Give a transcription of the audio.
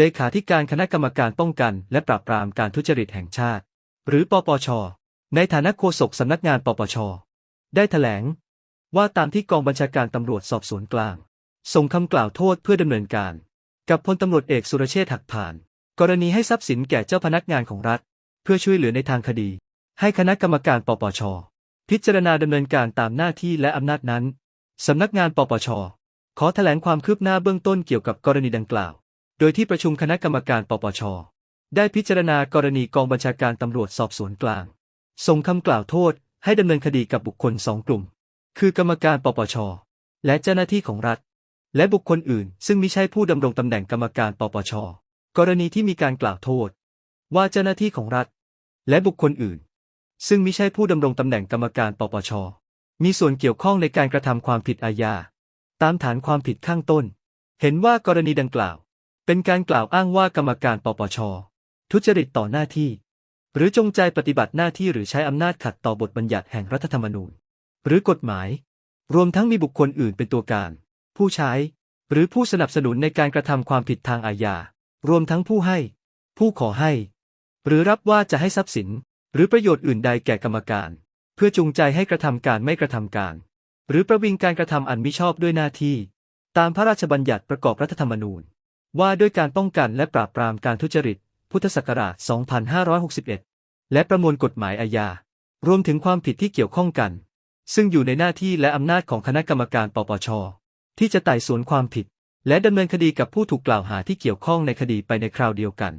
เลขาธิการคณะกรรมการป้องกัน และปราบปรามการทุจริตแห่งชาติ หรือปปช ในฐานะโฆษกสำนักงานปปช ได้แถลง ว่าตามที่กองบัญชาการตำรวจสอบสวนกลาง ส่งคำกล่าวโทษเพื่อดำเนินการ กับพลตำรวจเอกสุรเชษฐ์หักผ่าน กรณีให้ทรัพย์สินแก่เจ้าพนักงานของรัฐ เพื่อช่วยเหลือในทางคดี ให้คณะกรรมการปปช พิจารณาดำเนินการตามหน้าที่และอำนาจนั้นสำนักงานปปช ขอแถลงความคืบหน้าเบื้องต้นเกี่ยวกับกรณีดังกล่าว โดยที่ประชุมคณะกรรมการปปช ได้พิจารณากรณีกองบัญชาการตำรวจสอบสวนกลาง ส่งคำกล่าวโทษให้ดำเนินคดีกับบุคคลสองกลุ่ม คือกรรมการปปช และเจ้าหน้าที่ของรัฐ และบุคคลอื่น ซึ่งมิใช่ผู้ดำรงตำแหน่งกรรมการปปช กรณีที่มีการกล่าวโทษ ว่าเจ้าหน้าที่ของรัฐ และบุคคลอื่น ซึ่งมิใช่ผู้ดำรงตำแหน่งกรรมการปปช มีส่วนเกี่ยวข้องในการกระทำความผิดอาญาตามฐานความผิดข้างต้น เห็นว่ากรณีดังกล่าว เป็นการกล่าวอ้างว่ากรรมการปปช ทุจริตต่อหน้าที่ หรือจงใจปฏิบัติหน้าที่หรือใช้อำนาจขัดต่อบทบัญญัติแห่งรัฐธรรมนูญ หรือกฎหมาย รวมทั้งมีบุคคลอื่นเป็นตัวการ ผู้ใช้ หรือผู้สนับสนุนในการกระทำความผิดทางอาญา รวมทั้งผู้ให้ ผู้ขอให้ หรือรับว่าจะให้ทรัพย์สิน หรือประโยชน์อื่นใดแก่กรรมการ เพื่อจูงใจให้กระทำการไม่กระทำการ หรือประวิงการกระทำอันมิชอบด้วยหน้าที่ ตามพระราชบัญญัติประกอบรัฐธรรมนูญ ว่าด้วยการป้องกันและปราบปรามการทุจริต พุทธศักราช 2561 และประมวลกฎหมายอาญา รวมถึงความผิดที่เกี่ยวข้องกัน ซึ่งอยู่ในหน้าที่และอำนาจของคณะกรรมการปปช ที่จะไต่สวนความผิด และดำเนินคดีกับผู้ถูกกล่าวหาที่เกี่ยวข้องในคดีไปในคราวเดียวกัน